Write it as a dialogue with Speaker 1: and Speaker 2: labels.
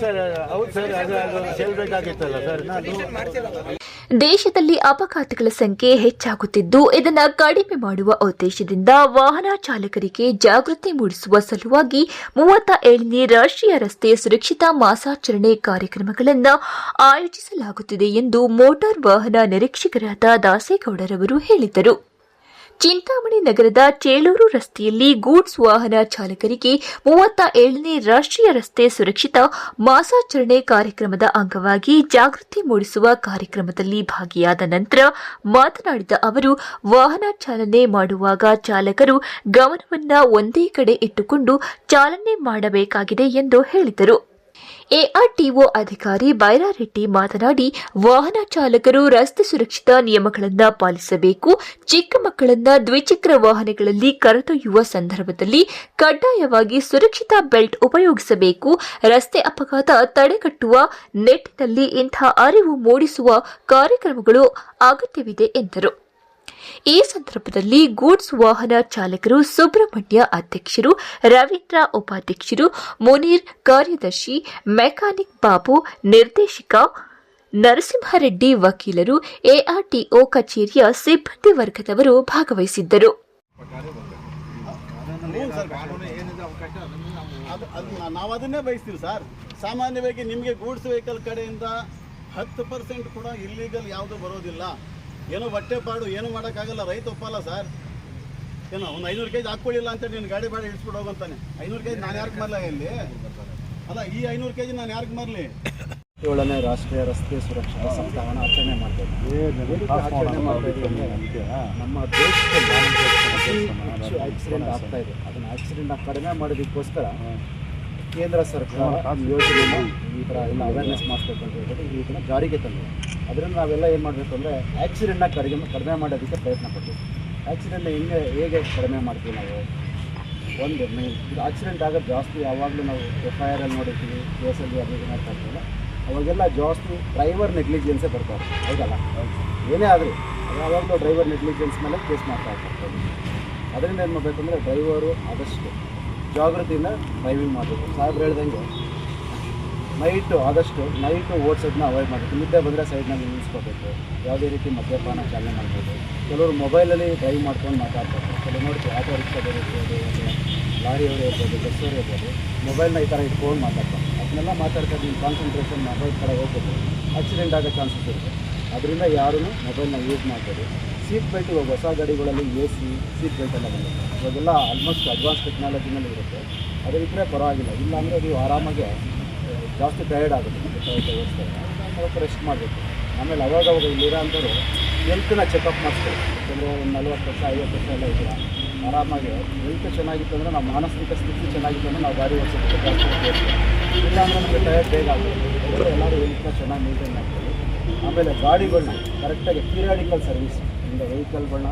Speaker 1: Sir ಹೌದು sir ಅದು ಅದು ಸೇಲ್ಬೇಕಾಗಿತ್ತಲ್ಲ ಸರ್ ನಾನು
Speaker 2: ದೇಶದಲ್ಲಿ ಅಪಘಾತಗಳ ಸಂಖ್ಯೆ ಹೆಚ್ಚಾಗುತ್ತಿದ್ದು ಇದನ್ನು ಕಡಿಮೆ ಮಾಡುವ ಉದ್ದೇಶದಿಂದ ವಾಹನ ಚಾಲಕರಿಗೆ ಜಾಗೃತಿ ಮೂಡಿಸುವ ಸಲುವಾಗಿ ಮೂವತ್ತ ಏಳನೇ ರಾಷ್ಟ್ರೀಯ ರಸ್ತೆ ಸುರಕ್ಷತಾ ಮಾಸಾಚರಣೆ ಕಾರ್ಯಕ್ರಮಗಳನ್ನು ಆಯೋಜಿಸಲಾಗುತ್ತಿದೆ ಎಂದು ಮೋಟಾರ್ ವಾಹನ ನಿರೀಕ್ಷಕರಾದ ದಾಸೇಗೌಡರವರು ಹೇಳಿದರು. ಚಿಂತಾಮಣಿ ನಗರದ ಚೇಳೂರು ರಸ್ತೆಯಲ್ಲಿ ಗೂಡ್ಸ್ ವಾಹನ ಚಾಲಕರಿಗೆ ಮೂವತ್ತ ಏಳನೇ ರಾಷ್ಟ್ರೀಯ ರಸ್ತೆ ಸುರಕ್ಷಿತ ಮಾಸಾಚರಣೆ ಕಾರ್ಯಕ್ರಮದ ಅಂಗವಾಗಿ ಜಾಗೃತಿ ಮೂಡಿಸುವ ಕಾರ್ಯಕ್ರಮದಲ್ಲಿ ಭಾಗಿಯಾದ ನಂತರ ಮಾತನಾಡಿದ ಅವರು, ವಾಹನ ಚಾಲನೆ ಮಾಡುವಾಗ ಚಾಲಕರು ಗಮನವನ್ನ ಒಂದೇ ಕಡೆ ಇಟ್ಟುಕೊಂಡು ಚಾಲನೆ ಮಾಡಬೇಕಾಗಿದೆ ಎಂದು ಹೇಳಿದರು. ಎಆರ್ಟಿಒ ಅಧಿಕಾರಿ ಬೈರಾರೆಡ್ಡಿ ಮಾತನಾಡಿ, ವಾಹನ ಚಾಲಕರು ರಸ್ತೆ ಸುರಕ್ಷತಾ ನಿಯಮಗಳನ್ನು ಪಾಲಿಸಬೇಕು. ಚಿಕ್ಕ ಮಕ್ಕಳನ್ನ ದ್ವಿಚಕ್ರ ವಾಹನಗಳಲ್ಲಿ ಕರೆದೊಯ್ಯುವ ಸಂದರ್ಭದಲ್ಲಿ ಕಡ್ಡಾಯವಾಗಿ ಸುರಕ್ಷತಾ ಬೆಲ್ಟ್ ಉಪಯೋಗಿಸಬೇಕು. ರಸ್ತೆ ಅಪಘಾತ ತಡೆಗಟ್ಟುವ ನಿಟ್ಟಿನಲ್ಲಿ ಇಂಥ ಅರಿವು ಮೂಡಿಸುವ ಕಾರ್ಯಕ್ರಮಗಳು ಅಗತ್ಯವಿದೆ ಎಂದರು. ಈ ಸಂದರ್ಭದಲ್ಲಿ ಗೂಡ್ಸ್ ವಾಹನ ಚಾಲಕರು ಸುಬ್ರಹ್ಮಣ್ಯ ಅಧ್ಯಕ್ಷರು, ರವೀಂದ್ರ ಉಪಾಧ್ಯಕ್ಷರು, ಮುನೀರ್ ಕಾರ್ಯದರ್ಶಿ, ಮೆಕ್ಯಾನಿಕ್ ಬಾಬು, ನಿರ್ದೇಶಕ ನರಸಿಂಹರೆಡ್ಡಿ ವಕೀಲರು, ಎಆರ್ಟಿಒ ಕಚೇರಿಯ ಸಿಬ್ಬಂದಿ ವರ್ಗದವರು ಭಾಗವಹಿಸಿದ್ದರು.
Speaker 3: ಸಾಮಾನ್ಯವಾಗಿ ನಿಮಗೆ ಗೂಡ್ಸ್ ವೆಹಿಕಲ್ ಕಡೆಯಿಂದ ಹತ್ತು ಪರ್ಸೆಂಟ್ ಕೂಡ ಇಲ್ಲೀಗಲ್ ಯಾವುದು ಬರೋದಿಲ್ಲ. ಏನೋ ಹೊಟ್ಟೆಪಾಡು ಏನು ಮಾಡೋಕ್ಕಾಗಲ್ಲ ರೈತ ಒಪ್ಪಲ್ಲ ಸರ್. ಏನೋ ಒಂದು ಐನೂರು ಕೆ ಜಿ ಹಾಕ್ಕೊಳ್ಳಿಲ್ಲ ಅಂತ ನೀನು ಗಾಡಿ ಬಾಡಿ ಇಳಿಸ್ಬಿಟ್ಟು ಹೋಗಂತಾನೆ ಐನೂರು ಕೆ ಜಿ ನಾನು ಯಾರಿಗೆ ಮರಲ ಇಲ್ಲಿ? ಅಲ್ಲ ಈ ಐನೂರು ಕೆ ಜಿ ನಾನು ಯಾರಿಗೆ ಮರಲಿ?
Speaker 4: ಏಳನೇ ರಾಷ್ಟ್ರೀಯ ರಸ್ತೆ ಸುರಕ್ಷತಾ ಸಪ್ತಾಹವನ್ನು ಆಚರಣೆ ಮಾಡ್ತೇವೆ ನಮ್ಮ ದೇಶದಲ್ಲಿ ಆಕ್ಸಿಡೆಂಟ್ ಆಗ್ತಾ ಇದೆ. ಅದನ್ನು ಆಕ್ಸಿಡೆಂಟ್ ಕಡಿಮೆ ಮಾಡೋದಕ್ಕೋಸ್ಕರ ಕೇಂದ್ರ ಸರ್ಕಾರ ಯೋಜನೆ ಈ ಥರ ಎಲ್ಲ ಅವೇರ್ನೆಸ್ ಮಾಡಿಸ್ಬೇಕು ಅಂತ ಹೇಳ್ಬಿಟ್ಟು ಈ ಥರ ಜಾರಿಗೆ ತಂದಿದೆ. ಅದರಿಂದ ನಾವೆಲ್ಲ ಏನು ಮಾಡಬೇಕು ಅಂದರೆ ಆಕ್ಸಿಡೆಂಟ್ನ ಕಡಿಮೆ ಕಡಿಮೆ ಮಾಡೋದಕ್ಕೆ ಪ್ರಯತ್ನ ಪಡ್ತೀವಿ. ಆಕ್ಸಿಡೆಂಟ್ನ ಹೆಂಗೆ, ಹೇಗೆ ಕಡಿಮೆ ಮಾಡ್ತೀವಿ ನಾವು? ಒಂದು ಮೇನ್ ಇದು ಆಕ್ಸಿಡೆಂಟ್ ಆಗೋದು ಜಾಸ್ತಿ ಯಾವಾಗಲೂ ನಾವು ಎಫ್ ಐ ಆರಲ್ಲಿ ನೋಡಿರ್ತೀವಿ ಕೇಸಲ್ಲಿ ಅದು ಮಾಡ್ತಾ ಇರ್ತೀವಲ್ಲ. ಅವಾಗೆಲ್ಲ ಜಾಸ್ತಿ ಡ್ರೈವರ್ ನೆಗ್ಲಿಜೆನ್ಸೇ ಬರ್ತಾರೆ ಹೌದಲ್ಲ? ಏನೇ ಆದರೂ. ಯಾವಾಗಲೂ ಡ್ರೈವರ್ ನೆಗ್ಲಿಜೆನ್ಸ್ ಮೇಲೆ ಕೇಸ್ ಮಾಡ್ತಾ ಇರ್ತಾರೆ. ಅದರಿಂದ ಏನು ಮಾಡಬೇಕಂದ್ರೆ ಡ್ರೈವರು ಆದಷ್ಟು ಜಾಗೃತಿಯಿಂದ ಡ್ರೈವಿಂಗ್ ಮಾಡಬೇಕು. ಸಾಹೇಬ್ರು ಹೇಳ್ದಂಗೆ ನೈಟು ಆದಷ್ಟು ನೈಟು ಓಡಿಸೋದನ್ನ ಅವಾಯ್ಡ್ ಮಾಡಬೇಕು. ನಿದ್ದೆ ಬಂದರೆ ಸೈಡ್ನಲ್ಲಿ ನಿಲ್ಲಿಸ್ಕೋಬೇಕು ಯಾವುದೇ ರೀತಿ ಮದ್ಯಪಾನ ಚಾಲನೆ ಮಾಡ್ಬೋದು. ಕೆಲವರು ಮೊಬೈಲಲ್ಲಿ ಡ್ರೈವ್ ಮಾಡ್ಕೊಂಡು ಮಾತಾಡ್ತಾರೆ. ಕೆಲವು ನೋಡ್ತೀವಿ ಆಟೋ ರಿಕ್ಷಾದವರು ಇರ್ಬೋದು ಲಾರಿಯವರು ಇರ್ಬೋದು ಬಸ್ಸವರು ಇರ್ಬೋದು. ಮೊಬೈಲ್ನ ಈ ಥರ ಇಟ್ಕೊಂಡು ಮಾತಾಡ್ತಾರೆ. ಅದನ್ನೆಲ್ಲ ಮಾತಾಡ್ತಾ ಇದ್ದೀನಿ. ಕಾನ್ಸಂಟ್ರೇಷನ್ ಮೊಬೈಲ್ ಕಡೆ ಹೋಗ್ಬೋದು ಆಕ್ಸಿಡೆಂಟ್ ಆಗೋ ಚಾನ್ಸಸ್ ಇರುತ್ತೆ. ಅದರಿಂದ ಯಾರೂ ಮೊಬೈಲ್ನ ಯೂಸ್ ಮಾಡ್ಬೋದು ಸೀಟ್ ಬೆಲ್ಟ್ ಇವಾಗ ಹೊಸ ಗಾಡಿಗಳಲ್ಲಿ ಎ ಸಿ, ಸೀಟ್ ಬೆಲ್ಟ್ ಎಲ್ಲ ಬಂದಿದೆ. ಇವಾಗೆಲ್ಲ ಆಲ್ಮೋಸ್ಟ್ ಅಡ್ವಾನ್ಸ್ ಟೆಕ್ನಾಲಜಿನಲ್ಲಿ ಇರುತ್ತೆ. ಅದು ಇದ್ದರೆ ಪರವಾಗಿಲ್ಲ. ಇಲ್ಲಾಂದರೆ ನೀವು ಆರಾಮಾಗಿ ಜಾಸ್ತಿ ಟಯರ್ಡ್ ಆಗುತ್ತೆ. ಸ್ವಲ್ಪ ರೆಸ್ಟ್ ಮಾಡಬೇಕು. ಆಮೇಲೆ ಅವಾಗ ಅವಾಗ ಇಲ್ಲಿರೋ ಅಂಥವ್ರು ಹೆಲ್ತ್ನ ಚೆಕಪ್ ಮಾಡಿಸ್ಬೇಕು ಯಾಕಂದರೆ ಒಂದು ನಲ್ವತ್ತು ವರ್ಷ, ಐವತ್ತು ವರ್ಷ ಎಲ್ಲ ಇದ್ದೀರ? ಆರಾಮಾಗಿ ಹೆಲ್ತ್ ಚೆನ್ನಾಗಿತ್ತು ಅಂದರೆ ನಾವು ಮಾನಸಿಕ ಸ್ಥಿತಿ ಚೆನ್ನಾಗಿತ್ತು ಅಂದರೆ ನಾವು ಗಾಡಿ ಓಡಿಸೋದಕ್ಕೆ ಜಾಸ್ತಿ ಇಲ್ಲ ಅಂದರೆ ನಮಗೆ ಟಯರ್ಡ್ ಬೇಗ ಆಗುತ್ತೆ. ಎಲ್ಲರೂ ಹೆಲ್ತ್ನ ಚೆನ್ನಾಗಿ ಮೇಂಟೈನ್ ಮಾಡ್ತೀವಿ ಆಮೇಲೆ ಗಾಡಿಗಳನ್ನ ಕರೆಕ್ಟಾಗಿ ಪೀರಿಯಾಡಿಕಲ್ ಸರ್ವಿಸ್ ಇಂದ ವೆಹಿಕಲ್ಗಳನ್ನ